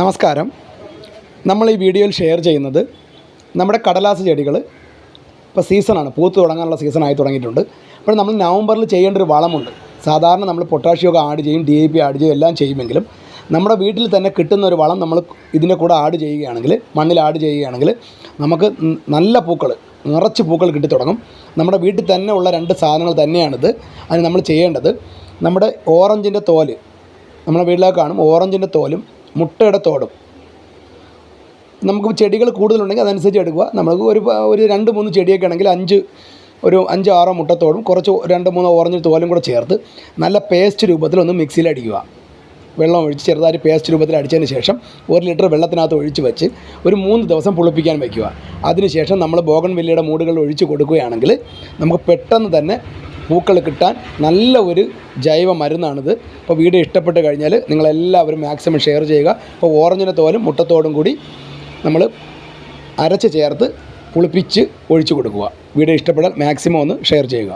നമസ്കാരം. നമ്മൾ ഈ വീഡിയോയിൽ ഷെയർ ചെയ്യുന്നത് നമ്മുടെ കടലാസ് ചെടികൾ ഇപ്പോൾ സീസണാണ് പൂത്ത് തുടങ്ങാനുള്ള സീസണായി തുടങ്ങിയിട്ടുണ്ട്. അപ്പോൾ നമ്മൾ നവംബറിൽ ചെയ്യേണ്ട ഒരു വളമുണ്ട്. സാധാരണ നമ്മൾ പൊട്ടാഷ്യമൊക്കെ ആഡ് ചെയ്യും ഡി എ പി ആഡ് ചെയ്യും എല്ലാം ചെയ്യുമെങ്കിലും നമ്മുടെ വീട്ടിൽ തന്നെ കിട്ടുന്ന ഒരു വളം നമ്മൾ ഇതിന്റെ കൂടെ ആഡ് ചെയ്യുകയാണെങ്കിൽ മണ്ണിൽ ആഡ് ചെയ്യുകയാണെങ്കിൽ നമുക്ക് നല്ല പൂക്കൾ നിറച്ച് പൂക്കൾ കിട്ടി തുടങ്ങും. നമ്മുടെ വീട്ടിൽ തന്നെ ഉള്ള രണ്ട് സാധനങ്ങൾ തന്നെയാണിത്. അതിന് നമ്മൾ ചെയ്യേണ്ടത് നമ്മുടെ ഓറഞ്ചിന്റെ തോൽ നമ്മുടെ വീട്ടിലൊക്കെ കാണും ഓറഞ്ചിന്റെ തോലും മുട്ടയുടെ തോടും. നമുക്ക് ചെടികൾ കൂടുതലുണ്ടെങ്കിൽ അതനുസരിച്ച് എടുക്കുക. നമുക്ക് ഒരു ഒരു രണ്ട് മൂന്ന് ചെടിയൊക്കെ ആണെങ്കിൽ അഞ്ച് ഒരു അഞ്ച് ആറോ മുട്ടത്തോടും കുറച്ച് രണ്ട് മൂന്നോ ഓറഞ്ച് തോലും കൂടെ ചേർത്ത് നല്ല പേസ്റ്റ് രൂപത്തിൽ ഒന്ന് മിക്സിയിൽ അടിക്കുക. വെള്ളം ഒഴിച്ച് ചെറുതായിട്ട് പേസ്റ്റ് രൂപത്തിൽ അടിച്ചതിന് ശേഷം ഒരു ലിറ്റർ വെള്ളത്തിനകത്ത് ഒഴിച്ച് വെച്ച് ഒരു മൂന്ന് ദിവസം പുളിപ്പിക്കാൻ വയ്ക്കുക അതിനുശേഷം നമ്മൾ ബോഗൺ വില്ലയുടെ മൂടുകൾ ഒഴിച്ച് കൊടുക്കുകയാണെങ്കിൽ നമുക്ക് പെട്ടെന്ന് തന്നെ പൂക്കൾ കിട്ടാൻ നല്ല ഒരു ജൈവ മരുന്നാണിത്. അപ്പോൾ വീഡിയോ ഇഷ്ടപ്പെട്ട് കഴിഞ്ഞാൽ നിങ്ങളെല്ലാവരും മാക്സിമം ഷെയർ ചെയ്യുക. അപ്പോൾ ഓറഞ്ചിന്റെ തോലും മുട്ടത്തോടും കൂടി നമ്മൾ അരച്ച് ചേർത്ത് പുളിപ്പിച്ച് ഒഴിച്ചു കൊടുക്കുക. വീഡിയോ ഇഷ്ടപ്പെട്ടാൽ മാക്സിമം ഒന്ന് ഷെയർ ചെയ്യുക.